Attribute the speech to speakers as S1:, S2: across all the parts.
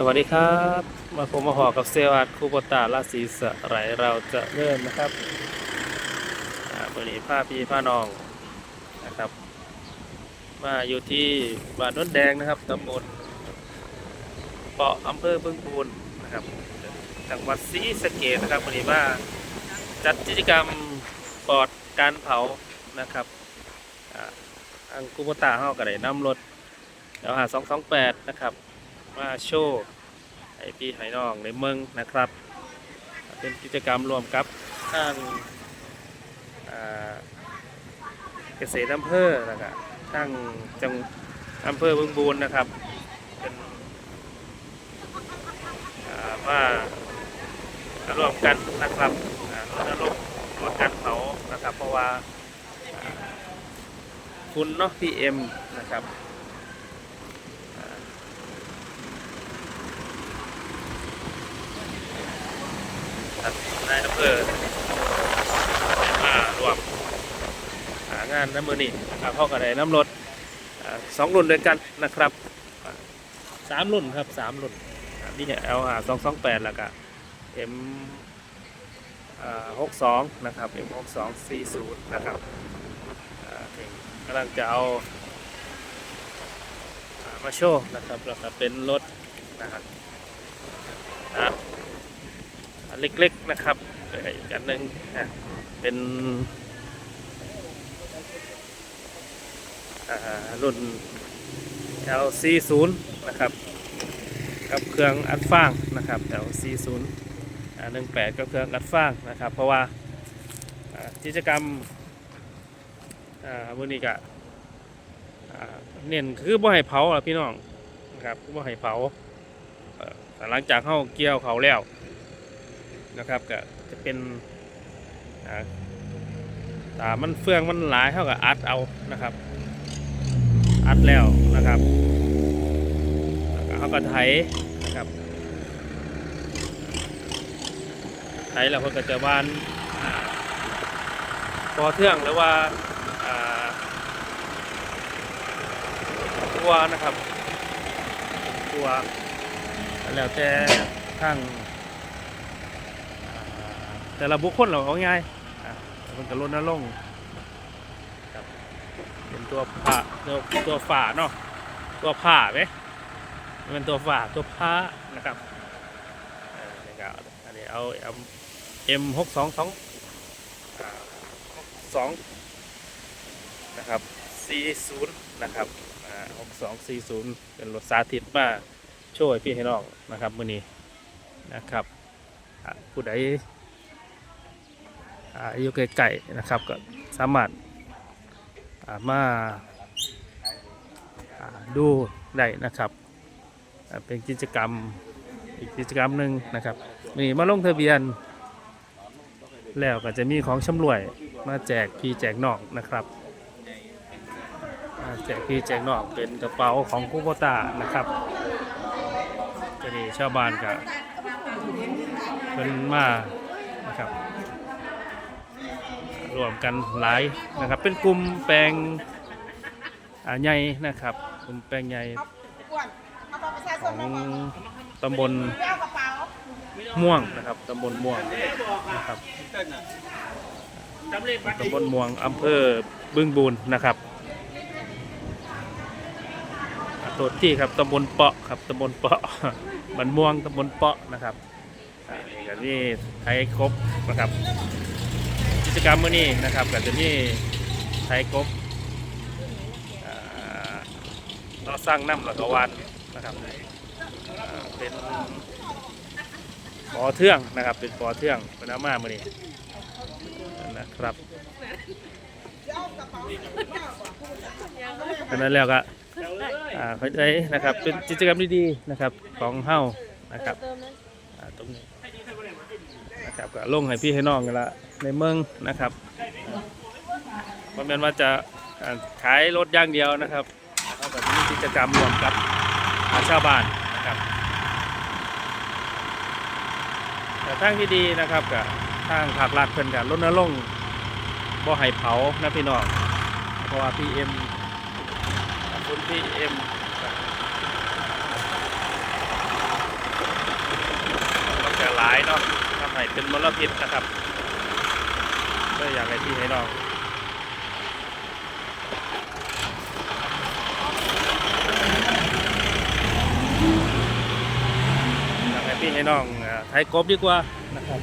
S1: สวัสดีครับ มาผมมาหอกับเซลอาร์ตคูโบตาลาศีสไหรเราจะเริ่มนะครับวันนี้ผ้าพี่ผ้าน้องนะครับ มาอยู่ที่บ้านน้นแดงนะครับตำบลเปาะอำเภอบึงบูนนะครับจังหวัดศรีสะเกษนะครับวันนี้มาจัดกิจกรรมปลอดการเผานะครับอ่าทางคูโบตาเฮาก็ได้นำรถเดี๋ยวหา228 นะครับ มาโชว์ให้พี่ให้น้องในเมืองนะครับ เป็นกิจกรรมรวมกับทางอ่าเกษตรอำเภอแล้วก็ทางจังอำเภอบึงบูรณ์นะครับเป็นอ่ามารวมกันนะครับอ่ารณรงค์ลดการเผานะครับ เพราะว่าอ่าฝุ่นเนาะ PM นะครับ ครับนายอำเภอมารวมหางานน้ำมือนี่นะครับพ่อกับไดน้ำรถอ่าสองรุ่นด้วยกันนะครับอ่าสามรุ่นครับสามรุ่นอ่านี่เอลหาสองสองแปดแล้วก็เอ็มหกสองนะครับเอ็มหกสองสี่ศูนย์นะครับอ่ากำลังจะเอาอ่ามาโชว์นะครับแล้วก็เป็นรถนะครับอ่าอัน เล็กๆนะครับอีกอันหนึ่งอะเป็นรุ่น L40 นะครับกับเครื่องอัดฟางนะครับ L40 อ่า18กับเครื่องอัดฟางนะครับ เพราะว่ากิจกรรมอ่ามื้อนี้ก็เน้นคือบ่ให้เผาล่ะพี่น้องนะครับบ่ให้เผาเอ่อแต่หลังจากเข้าเกี่ยวเขาแล้ว นะครับก็จะเป็นตามันเฟืองมันหลายเท่ากับอัดเอานะครับ อัดแล้วนะครับเขาก็ไถนะครับไถแล้วเขาก็จะวานอ่าปอเทืองหรือว่าอ่าตัวนะครับ ตัวแล้วแต่ข้าง แต่ละบุคคลเราเอาง่ายมันก็ลดน้ลงครับเป็นตัวผ่าตัวตัวฝาเนาะตัวผ่าไหมมันเป็นตัวฝาตัวผ้านะครับออนี่ก็อันนี้เอาเอา M หกสองสองสองนะครับสี่ศูนย์นะครับหกสองสี่ศูนย์เป็นรถสาธิตมาช่วยพี่ให้น้องนะครับ มือนี้นะครับผู้ใด อายู่ไกลๆนะครับก็สามารถามาดูได้นะครับเป็นกิจกรรมอีกกิจกรรมหนึ่งนะครับนี่มาลงทะเบียน แล้วก็จะมีของชำรวยมาแจกพี่แจกนอกนะครับแจกพี่แจกนอกเป็นกระเป๋าของคุโบตานะครับจะนี่ชาวบ้านก็เป็นมานะครับ รวมกันหลายนะครับ เป็นกลุ่มแปลงใหญ่นะครับ กลุ่มแปลงใหญ่ของตำบล
S2: ม่
S1: วงนะครับตำบลม่วงนะครับตำบลม่วงอำเภอบึงบูนนะครับตัวที่ครับตำบลเปาะครับตำบลเปาะบันม่วงตำบลเปาะนะครับอ่านี่ก็นี่ไทยครบนะครับ จกรรมมื้อนี้นะครับก็จะมีไทยกบเราสร้างน้ำหลักวันนะครับเป็นปอเทื่องนะครับ เป็นปอเทื่องเป็นอาม่ามื้อนี้นะครับดังนั้นแล้วก็อ่าเข้ใจนะครับเป็นกิจกรรมดีๆนะครับของเฮ้านะครับตรงนี้นะครับก็ลงให้พี่ให้น้องกันละ ในเมืองนะครับมันเป็นว่าจะขายรถอย่างเดียวนะครับเขาก็จะมีกิจกรรมรวมกับอาชาวบ้านนะครับแต่ทางที่ดีนะครับกับทางภาครัฐเพิ่นกับรณรงค์บ่ให้เผานะพี่น้องเพราะว่า PM ฝุ่น PM เนาะทำให้เป็นมลพิษนะครับ อยากให้พี่ให้น้องอยากให้พี่ให้น้องไทยกบดีกว่านะครับ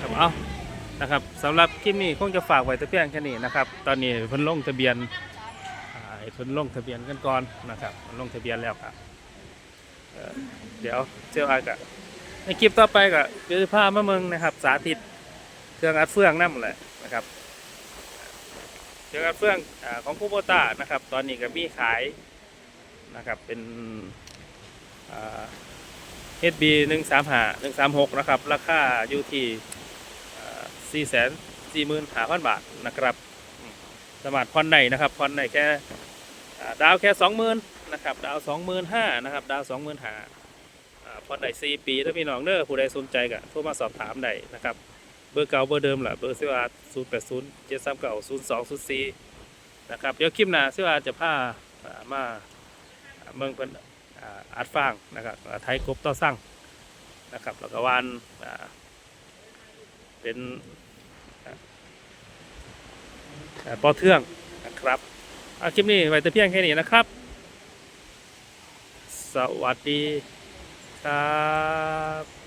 S1: ครับเอานะครับสำหรับคลิปนี้คงจะฝากไว้แต่เพียงแค่นี้นะครับ ตอนนี้เพิ่นลงทะเบียนเพิ่นลงทะเบียนกันก่อนนะครับลงทะเบียนแล้วครับเดี๋ยวเซลล์อากะ ในคลิปต่อไปก็เดี๋ยจะพามาเมืองนะครับ สาธิตเครื่องอัดเฟืองนั่นแหละนะครับเครื่องอัดเฟืองของคูโบต้านะครับ ตอนนี้ก็มีขายนะครับเป็น HB 1 3 5 1 3 6นะครับ ราคาอยู่ที่4 4 5 0 0 0 บาทนะครับสมัครผ่อนในนะครับผ่อนในแค่ดาวแค่ 20,000นะครับดาว25,000นะครับดาว25,000 พอได้สี่ปีถ้าพี่น้องเด้อผู้ใดสนใจก็โทรมาสอบถามได้นะครับ เบอร์เก่าเบอร์เดิมแหละเบอร์เสื้ออาศูนย์แปดศูนย์เจ็ดสามเก้าศูนย์สองศูนย์สี่นะครับเดี๋ยวคลิปหน้าเสื้ออาจะพามาเมืองเพิ่นอัดฟางนะครับไทยกบต่อสั่งนะครับแล้วก็วานเป็นปอเทืองนะครับคลิปนี้ไว้แต่เพียงแค่นี้นะครับ สวัสดี ครับ